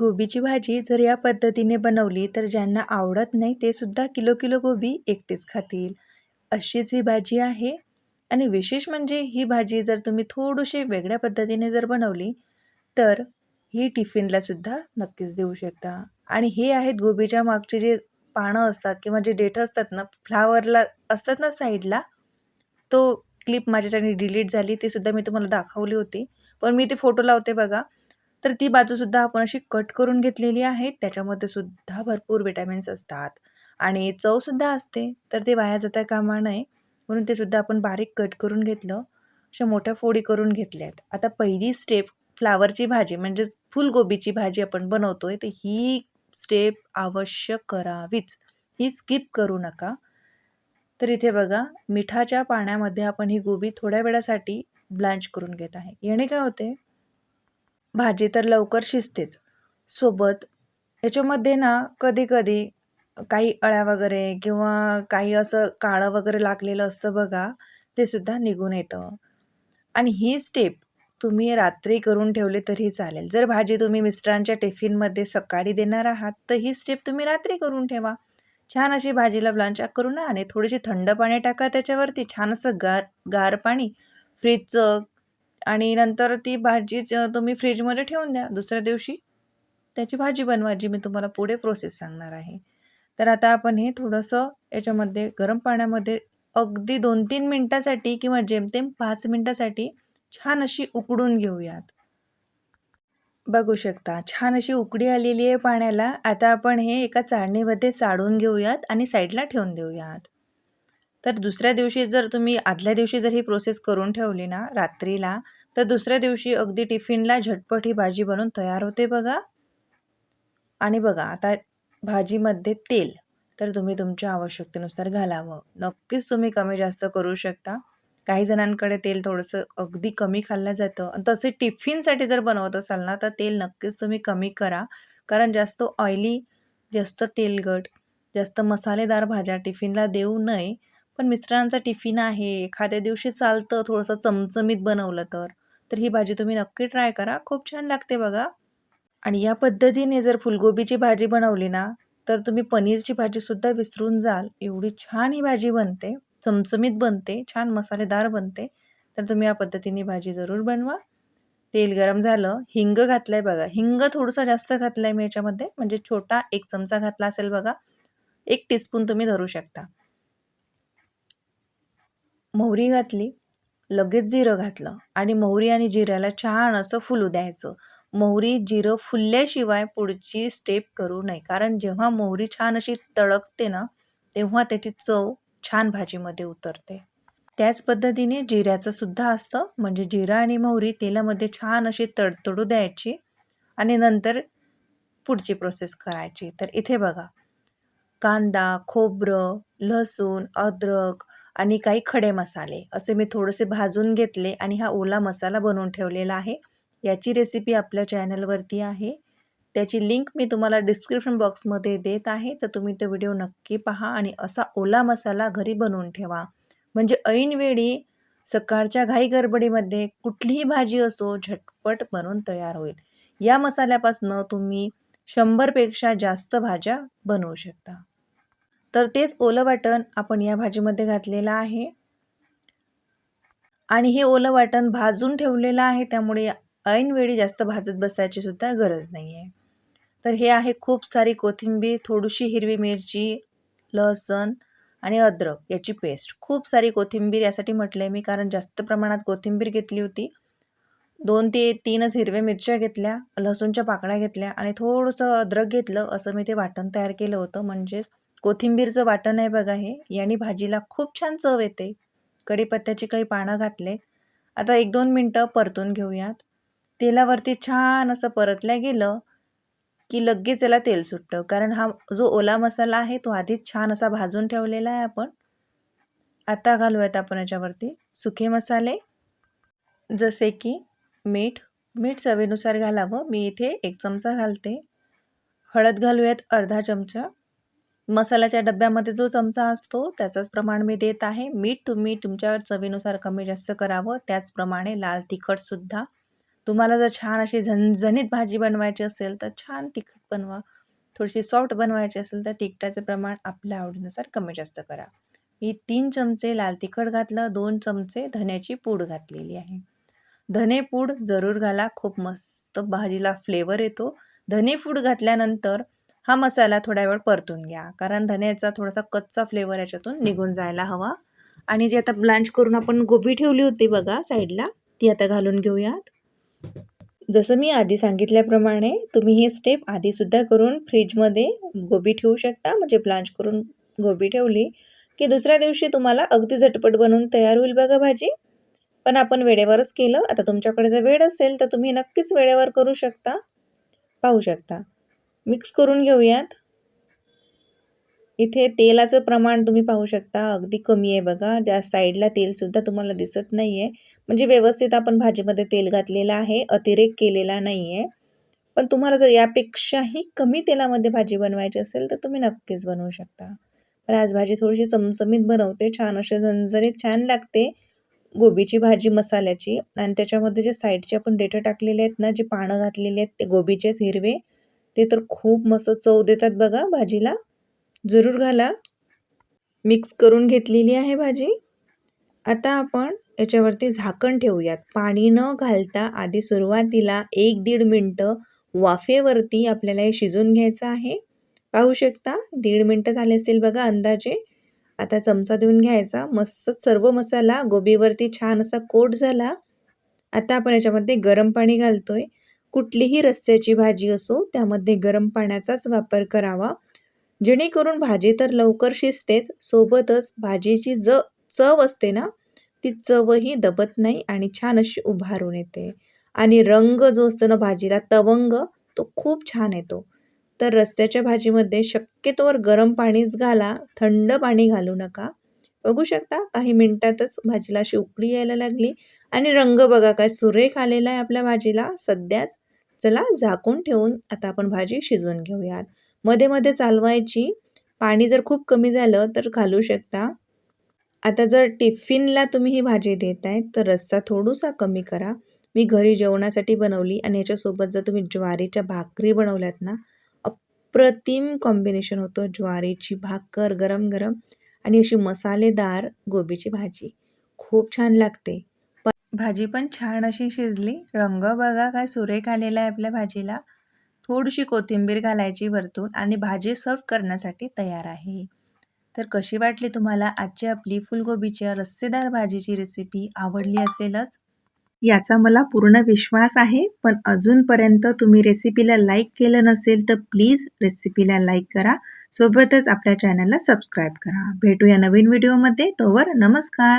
गोबीची भाजी जर या पद्धतीने बनवली तर ज्यांना आवडत नाही ते सुद्धा किलो किलो गोबी एकटेच खातील. अशीच ही भाजी आहे. आणि विशेष म्हणजे ही भाजी जर तुम्ही थोडीशी वेगळ्या पद्धतीने जर बनवली तर ही टिफिनला सुद्धा नक्कीच देऊ शकता. आणि हे आहेत गोबीच्या मागचे जे पानं असतात किंवा जे डेठं असतात ना फ्लावरला असतात ना साईडला तो क्लिप माझ्याच्याने डिलीट झाली ती सुद्धा मी तुम्हाला दाखवली होती. पण मी ते फोटो लावते बघा. तर ती बाजूसुद्धा आपण अशी कट करून घेतलेली आहे. त्याच्यामध्ये सुद्धा भरपूर विटॅमिन्स असतात. आणि चवसुद्धा असते. तर ते वाया जाता कामा नये. म्हणून ते सुद्धा आपण बारीक कट करून घेतलं. अशा मोठ्या फोडी करून घेतल्यात. आता पहिली स्टेप फ्लावरची भाजी म्हणजेच फुलगोबीची भाजी आपण बनवतोय तर ही स्टेप आवश्यक करावीच. ही स्किप करू नका. तर इथे बघा मिठाच्या पाण्यामध्ये आपण ही गोबी थोड्या वेळासाठी ब्लांच करून घेत आहे. याने काय होते? भाजी तर लवकर शिजतेच. सोबत याच्यामध्ये ना कधी कधी काही अळ्या वगैरे किंवा काही असं काळं वगैरे लागलेलं असतं बघा ते सुद्धा निघून येतं. आणि ही स्टेप तुम्ही रात्री करून ठेवले तरी चालेल. जर भाजी तुम्ही मिस्टरांच्या टिफिनमध्ये सकाळी देणार आहात तर ही स्टेप तुम्ही रात्री करून ठेवा. छान अशी भाजीला ब्लांचाक करून आणि थोडीशी थंड पाणी टाका त्याच्यावरती. छान असं गार गार पाणी. फ्रीजचं आणि नंतर ती भाजी तुम्ही फ्रीजमध्ये ठेवून द्या दुसऱ्या दिवशी. त्याची भाजी बनवा जी मी तुम्हाला पुढे प्रोसेस सांगणार आहे. तर आता आपण हे थोडंसं याच्यामध्ये गरम पाण्यामध्ये अगदी दोन तीन मिनटासाठी किंवा जेमतेम पाच मिनटासाठी छान अशी उकडून घेऊयात. बघू शकता छान अशी उकडी आलेली आहे पाण्याला. आता आपण हे एका चाळणीमध्ये चाळून घेऊयात आणि साईडला ठेवून देऊयात. तर दुसऱ्या दिवशी जर तुम्ही आदल्या दिवशी जर ही प्रोसेस करून ठेवली ना रात्रीला तर दुसऱ्या दिवशी अगदी टिफिनला झटपट ही भाजी बनवून तयार होते बघा. आणि बघा आता भाजीमध्ये तेल तर तुम्ही तुमच्या आवश्यकतेनुसार घालावं. नक्कीच तुम्ही कमी जास्त करू शकता. काही जणांकडे तेल थोडंसं अगदी कमी खाल्लं जातं. आणि तसे टिफिनसाठी जर बनवत असाल ना तर तेल नक्कीच तुम्ही कमी करा. कारण जास्त ऑइली जास्त तेलगट जास्त मसालेदार भाज्या टिफिनला देऊ नये. पण मिस्टरांचा टिफिन आहे एखाद्या दिवशी चालतं थोडंसं चमचमीत बनवलं तर. तर ही भाजी तुम्ही नक्की ट्राय करा. खूप छान लागते बघा. आणि या पद्धतीने जर फुलगोबीची भाजी बनवली ना तर तुम्ही पनीरची भाजीसुद्धा विसरून जाल. एवढी छान ही भाजी बनते. चमचमीत बनते छान मसालेदार बनते. तर तुम्ही या पद्धतीने भाजी जरूर बनवा. तेल गरम झालं हिंग घातलं आहे बघा. हिंग थोडंसं जास्त घातलं आहे मी याच्यामध्ये. म्हणजे छोटा एक चमचा घातला असेल बघा. एक टीस्पून तुम्ही धरू शकता. मोहरी घातली लगेच जिरं घातलं आणि मोहरी आणि जिऱ्याला छान असं फुलू द्यायचं. मोहरी जिरं फुलल्याशिवाय पुढची स्टेप करू नये. कारण जेव्हा मोहरी छान अशी तडकते ना तेव्हा त्याची चव छान भाजीमध्ये उतरते. त्याच पद्धतीने जिऱ्याचं सुद्धा असतं. म्हणजे जिरा आणि मोहरी तेलामध्ये छान अशी तडतडू द्यायची आणि नंतर पुढची प्रोसेस करायची. तर इथे बघा कांदा खोबरं लसूण अद्रक आणि काही खडे मसाले असे मी थोडेसे भाजून घेतले आणि हा ओला मसाला बनवून ठेवलेला आहे. याची रेसिपी आपल्या चॅनलवरती आहे. त्याची लिंक मी तुम्हाला डिस्क्रिप्शन बॉक्समध्ये देत आहे. तर तुम्ही तो व्हिडिओ नक्की पहा आणि असा ओला मसाला घरी बनवून ठेवा. म्हणजे ऐनवेळी सकाळच्या घाई गडबडीमध्ये कुठलीही भाजी असो झटपट बनवून तयार होईल. या मसाल्यापासनं तुम्ही शंभरपेक्षा जास्त भाज्या बनवू शकता. तर तेच ओलं वाटण आपण या भाजीमध्ये घातलेलं आहे. आणि हे ओलं वाटण भाजून ठेवलेलं आहे त्यामुळे ऐनवेळी जास्त भाजत बसायची सुद्धा गरज नाही आहे तर हे आहे खूप सारी कोथिंबीर थोडीशी हिरवी मिरची लसण आणि अद्रक याची पेस्ट. खूप सारी कोथिंबीर यासाठी म्हटलं आहे मी कारण जास्त प्रमाणात कोथिंबीर घेतली होती. दोन ते तीनच हिरव्या मिरच्या घेतल्या लसूणच्या पाकळ्या घेतल्या आणि थोडंसं अद्रक घेतलं असं मी ते वाटण तयार केलं होतं म्हणजेच कोथिंबीरचं वाटण आहे बघा हे. याने भाजीला खूप छान चव येते. कढीपत्त्याची काही पानं घातले. आता एक दोन मिनटं परतून घेऊयात. तेलावरती छान असं परतल्या गेलं की लगेच याला तेल सुटतं. कारण हा जो ओला मसाला आहे तो आधीच छान असा भाजून ठेवलेला आहे आपण. आता घालूयात आपण याच्यावरती सुके मसाले. जसे की मीठ. मीठ चवीनुसार घालावं. मी इथे एक चमचा घालते. हळद घालूयात अर्धा चमचा. मसाल्याच्या डब्यामध्ये जो चमचा असतो त्याचंच प्रमाण मी देत आहे. मीठ तुम्ही तुमच्या चवीनुसार कमी जास्त करावं. त्याचप्रमाणे लाल तिखटसुद्धा तुम्हाला जर छान अशी झणझणीत भाजी बनवायची असेल तर छान तिखट बनवा. थोडीशी सॉफ्ट बनवायची असेल तर तिखटाचं प्रमाण आपल्या आवडीनुसार कमी जास्त करा. मी तीन चमचे लाल तिखट घातलं. दोन चमचे धन्याची पूड घातलेली आहे. धने पूड जरूर घाला. खूप मस्त भाजीला फ्लेवर येतो. धने पूड घातल्यानंतर हा मसाला थोड्या वेळ परतून घ्या. कारण धन्याचा थोडासा कच्चा फ्लेवर याच्यातून निघून जायला हवा. आणि जे आता ब्लांच करून आपण गोबी ठेवली होती बघा साईडला ती आता घालून घेऊयात. जसं मी आधी सांगितल्याप्रमाणे तुम्ही हे स्टेप आधीसुद्धा करून फ्रीजमध्ये गोबी ठेवू शकता. म्हणजे ब्लांच करून गोबी ठेवली की दुसऱ्या दिवशी तुम्हाला अगदी झटपट बनवून तयार होईल बघा भाजी. पण आपण वेळेवरच केलं. आता तुमच्याकडे जर वेळ असेल तर तुम्ही नक्कीच वेळेवर करू शकता. पाहू शकता. मिक्स करून घेऊयात. इथे तेलाचं प्रमाण तुम्ही पाहू शकता. अगदी कमी आहे बघा. ज्या साईडला तेलसुद्धा तुम्हाला दिसत नाही आहे म्हणजे व्यवस्थित आपण भाजीमध्ये तेल घातलेलं आहे. अतिरेक केलेला नाही आहे पण तुम्हाला जर यापेक्षाही कमी तेलामध्ये भाजी बनवायची असेल तर तुम्ही नक्कीच बनवू शकता. पण आज भाजी थोडीशी चमचमीत बनवते. छान असे झणझणीत छान लागते. गोबीची भाजी मसाल्याची. आणि त्याच्यामध्ये जे साईडचे आपण देठं टाकलेले आहेत ना जे पानं घातलेले आहेत ते गोबीचेच हिरवे. ते तर खूप मस्त चव देतात बघा भाजीला. जरूर घाला. मिक्स करून घेतलेली आहे भाजी. आता आपण याच्यावरती झाकण ठेवूयात. पाणी न घालता आधी सुरुवातीला एक दीड मिनटं वाफेवरती आपल्याला हे शिजून घ्यायचं आहे. पाहू शकता दीड मिनटं झाले असतील बघा अंदाजे. आता चमचा देऊन घ्यायचा. मस्त सर्व मसाला गोबीवरती छान असा कोट झाला. आता आपण याच्यामध्ये गरम पाणी घालतोय. कुठलीही रस्त्याची भाजी असो त्यामध्ये गरम पाण्याचाच वापर करावा. जेणेकरून भाजी तर लवकर शिजतेच सोबतच भाजीची ज चव असते ना ती चवही दबत नाही आणि छान अशी उभारून येते. आणि रंग जो असतो ना भाजीला तवंग तो खूप छान येतो. तर रस्त्याच्या भाजीमध्ये शक्यतोवर गरम पाणीच घाला थंड पाणी घालू नका. बघू शकता. काही मिनटातच भाजीला अशी उकळी यायला लागली. आणि रंग बघा काय सुरेख आलेला आहे आपल्या भाजीला. सध्याच चला झाकून ठेवून आता आपण भाजी शिजवून घेऊयात. मध्ये मध्ये चालवायची. पाणी जर खूप कमी झालं तर घालू शकता. आता जर टिफिनला तुम्ही ही भाजी देत आहे तर रस्सा थोडासा कमी करा. मी घरी जेवणासाठी बनवली आणि याच्यासोबत जर तुम्ही ज्वारीच्या भाकरी बनवल्यात ना अप्रतिम कॉम्बिनेशन होतं. ज्वारीची भाकर गरम गरम. आणि अशी मसालेदार गोबीची भाजी. खूप छान लागते. भाजी पण छान अशी शिजली. रंग बघा काय सुरेख आलेला आहे आपल्या भाजीला. थोडीशी कोथिंबीर घालायची वरतून आणि भाजी सर्व करण्यासाठी तयार आहे. तर कशी वाटली तुम्हाला आजची आपली फुलगोबीच्या रस्सेदार भाजीची रेसिपी आवडली असेलच? याचा मला पूर्ण विश्वास आहे. पण अजूनपर्यंत तुम्ही रेसिपीला लाईक केलं नसेल तर प्लीज रेसिपीला लाईक करा. सोबतच आपल्या चॅनलला सबस्क्राईब करा. भेटूया नवीन व्हिडिओमध्ये तोवर नमस्कार.